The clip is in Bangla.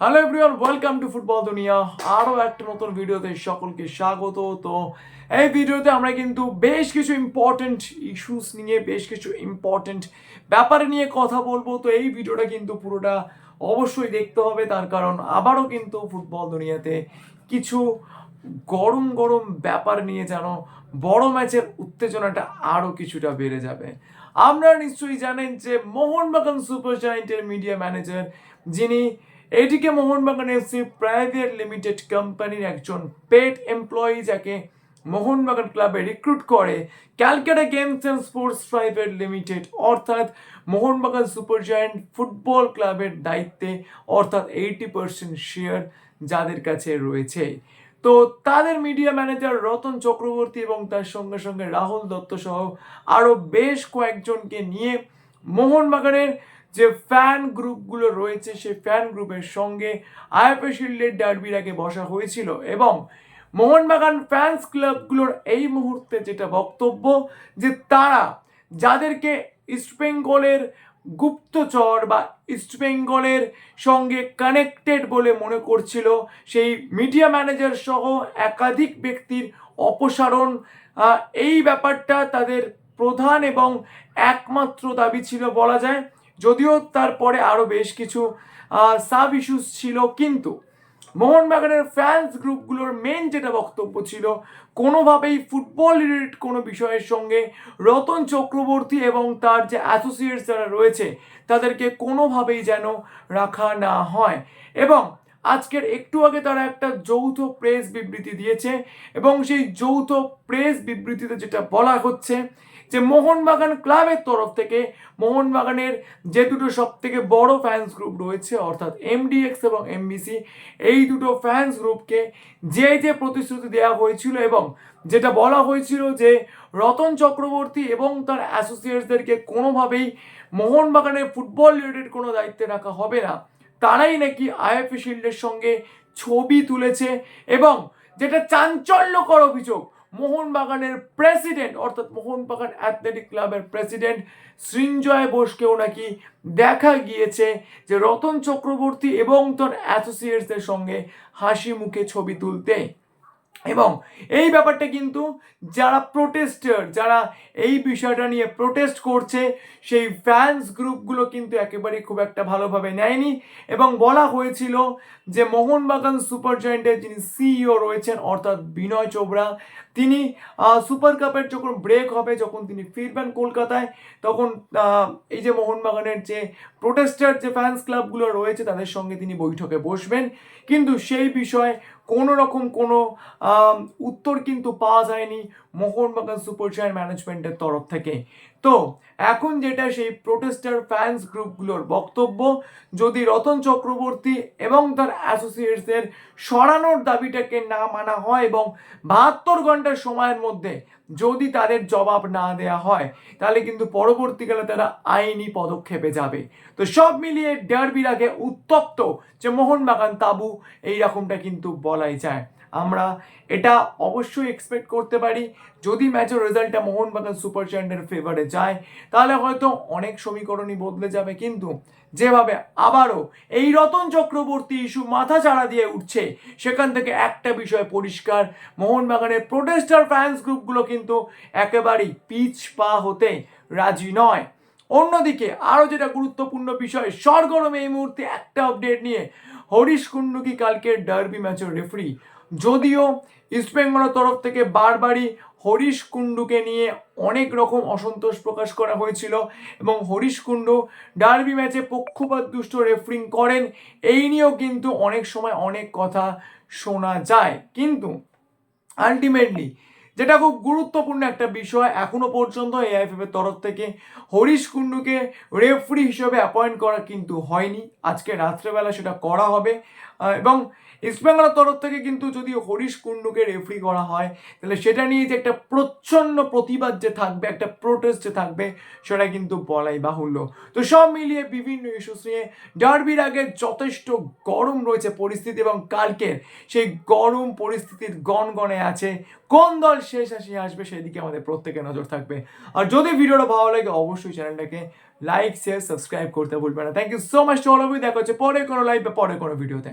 Hello everyone welcome to football দুনিয়া আরও একটা নতুন ভিডিওতে সকলকে স্বাগত। তো এই ভিডিওতে আমরা কিন্তু বেশ কিছু ইম্পর্টেন্ট ইস্যুস নিয়ে, বেশ কিছু ইম্পর্টেন্ট ব্যাপার নিয়ে কথা বলব। তো এই ভিডিওটা কিন্তু পুরোটা অবশ্যই দেখতে হবে। তার কারণ আবারও কিন্তু ফুটবল দুনিয়াতে কিছু গরম গরম ব্যাপার নিয়ে যেন বড় ম্যাচের উত্তেজনাটা আরও কিছুটা বেড়ে যাবে। আপনারা নিশ্চয়ই জানেন যে মোহনবাগান সুপার জায়েন্টের মিডিয়া ম্যানেজার যিনি ATK Mohun Bagan FC private limited কোম্পানির একজন পেড এমপ্লয়ি যাকে মোহনবাগান ক্লাবে রিক্রুট করে Calcutta games and sports private limited অর্থাৎ মোহনবাগান সুপার জায়েন্ট ফুটবল ক্লাবের দায়িত্বে, অর্থাৎ এইটি পার্সেন্ট শেয়ার যাদের কাছে রয়েছে। তো তাদের মিডিয়া ম্যানেজার রতন চক্রবর্তী এবং তার সঙ্গে সঙ্গে রাহুল দত্ত সহ আরও বেশ কয়েকজনকে নিয়ে মোহনবাগানের যে ফ্যান গ্রুপগুলো রয়েছে, সেই ফ্যান গ্রুপের সঙ্গে আইএফএ শিল্ডের আগে বসা হয়েছিল এবং মোহনবাগান ফ্যান্স ক্লাবগুলোর এই মুহূর্তে যেটা বক্তব্য যে তারা যাদেরকে ইস্টবেঙ্গলের গুপ্তচর বা ইস্টবেঙ্গলের সঙ্গে কানেক্টেড বলে মনে করছিল, সেই মিডিয়া ম্যানেজার সহ একাধিক ব্যক্তির অপসারণ এই ব্যাপারটা তাদের প্রধান এবং একমাত্র দাবি ছিল বলা যায়। যদিও তারপরে আরও বেশ কিছু সাব ইস্যুস ছিল, কিন্তু মোহনবাগানের ফ্যান্স গ্রুপগুলোর মেন যেটা বক্তব্য ছিল, কোনোভাবেই ফুটবল রিলেটেড কোনো বিষয়ের সঙ্গে রতন চক্রবর্তী এবং তার যে অ্যাসোসিয়েটস যারা রয়েছে, তাদেরকে কোনোভাবেই যেন রাখা না হয়। এবং আজকের একটু আগে তারা একটা যৌথ প্রেস বিবৃতি দিয়েছে, এবং সেই যৌথ প্রেস বিবৃতিতে যেটা বলা হচ্ছে যে মোহনবাগান ক্লাবের তরফ থেকে মোহনবাগানের যে দুটো সব থেকে বড় ফ্যান্স গ্রুপ রয়েছে, অর্থাৎ এমডিএক্স এবং এমবিসি এই দুটো ফ্যান্স গ্রুপকে যে যে প্রতিশ্রুতি দেওয়া হয়েছিল এবং যেটা বলা হয়েছিল যে রতন চক্রবর্তী এবং তার অ্যাসোসিয়েটসদেরকে কোনোভাবেই মোহনবাগানের ফুটবল রিলেটেড কোনো দায়িত্বে রাখা হবে না। তারাই নাকি আইএফএ শিল্ডের সঙ্গে ছবি তুলেছে এবং যেটা চাঞ্চল্যকর অভিযোগ মোহনবাগানের প্রেসিডেন্ট, অর্থাৎ মোহনবাগান অ্যাথলেটিক ক্লাবের প্রেসিডেন্ট সৃঞ্জয় বোসকেও নাকি দেখা গিয়েছে যে রতন চক্রবর্তী এবং তার অ্যাসোসিয়েটসদের সঙ্গে হাসি মুখে ছবি তুলতে। এবং এই ব্যাপারটা কিন্তু যারা প্রোটেস্টার যারা এই বিষয়টা নিয়ে প্রোটেস্ট করছে, সেই ফ্যান্স গ্রুপগুলো কিন্তু একেবারেই খুব একটা ভালোভাবে নেয়নি। এবং বলা হয়েছিল যে মোহনবাগান সুপার জয়েন্টের যিনি সিইও রয়েছেন, অর্থাৎ বিনয় চোপড়া, তিনি সুপার কাপের যখন ব্রেক হবে, যখন তিনি ফিরবেন কলকাতায়, তখন এই যে মোহনবাগানের যে প্রোটেস্টার যে ফ্যান্স ক্লাবগুলো রয়েছে, তাদের সঙ্গে তিনি বৈঠকে বসবেন। কিন্তু সেই বিষয়ে কোনো রকম কোনো উত্তর কিন্তু পাওয়া যায়নি মোহনবাগান সুপার জায়ান্ট ম্যানেজমেন্টের তরফ থেকে। তো, এখন যেটা সেই প্রোটেস্টার ফ্যান্স গ্রুপগুলোর বক্তব্য, যদি রতন চক্রবর্তী এবং তার অ্যাসোসিয়েটসের সরানোর দাবিটাকে না মানা হয় এবং বাহাত্তর ঘণ্টার সময়ের মধ্যে যদি তাদের জবাব না দেয়া হয়, তাহলে কিন্তু পরবর্তীকালে তারা আইনি পদক্ষেপে যাবে। তো সব মিলিয়ে ডার্বির আগে উত্তপ্ত যে মোহনবাগান তাবু, এই রকমটা কিন্তু বলাই যায়। আমরা এটা অবশ্যই এক্সপেক্ট করতে পারি। যদি ম্যাচের রেজাল্টটা মোহনবাগান সুপার জায়ান্টের ফেভারে যায়, তাহলে হয়তো অনেক সমীকরণই বদলে যাবে। কিন্তু যেভাবে আবারও এই রতন চক্রবর্তী ইস্যু মাথা চাড়া দিয়ে উঠছে, সেখান থেকে একটা বিষয় পরিষ্কার। মোহনবাগানের প্রোটেস্টার ফ্যান্স গ্রুপগুলো কিন্তু একেবারেই পিচ পা হতে রাজি নয়। অন্যদিকে আরও যেটা গুরুত্বপূর্ণ বিষয়, সরগরম এই মুহূর্তে একটা আপডেট নিয়ে হরিশ কুন্ডুকি কালকের ডার্বি ম্যাচের রেফারি যদিও ইস্টবেঙ্গলের তরফ থেকে বারবারই হরিশ কুণ্ডুকে নিয়ে অনেক রকম অসন্তোষ প্রকাশ করা হয়েছিল এবং হরিশ কুণ্ডু ডার্বি ম্যাচে পক্ষপাত দুষ্ট রেফারিং করেন, এই নিয়েও কিন্তু অনেক সময় অনেক কথা শোনা যায়। কিন্তু আলটিমেটলি যেটা খুব গুরুত্বপূর্ণ একটা বিষয়, এখনও পর্যন্ত এআইএফএফ এর তরফ থেকে হরিশ কুণ্ডুকে রেফারি হিসেবে অ্যাপয়েন্ট করা কিন্তু হয়নি। আজকে রাত্রেবেলা সেটা করা হবে। এবং ইস্টবেঙ্গলের তরফ থেকে কিন্তু যদি হরিশ কুন্ডুকে রেফারি করা হয়, তাহলে সেটা নিয়ে যে একটা প্রচ্ছন্ন প্রতিবাদ যে থাকবে, একটা প্রোটেস্ট যে থাকবে, সেটা কিন্তু বলাই বাহুল্য। তো সব মিলিয়ে বিভিন্ন ইস্যুস নিয়ে ডার্বির আগে যথেষ্ট গরম রয়েছে পরিস্থিতি এবং কালকের সেই গরম পরিস্থিতির গনগনে আছে। কোন দল শেষ হাসি আসবে সেদিকে আমাদের প্রত্যেকের নজর থাকবে। আর যদি ভিডিওটা ভালো লাগে, অবশ্যই চ্যানেলটাকে লাইক শেয়ার সাবস্ক্রাইব করতে ভুলবে না। Thank you so much to all of you দেখা হচ্ছে পরে কোনো লাইভ বা পরে কোনো ভিডিওতে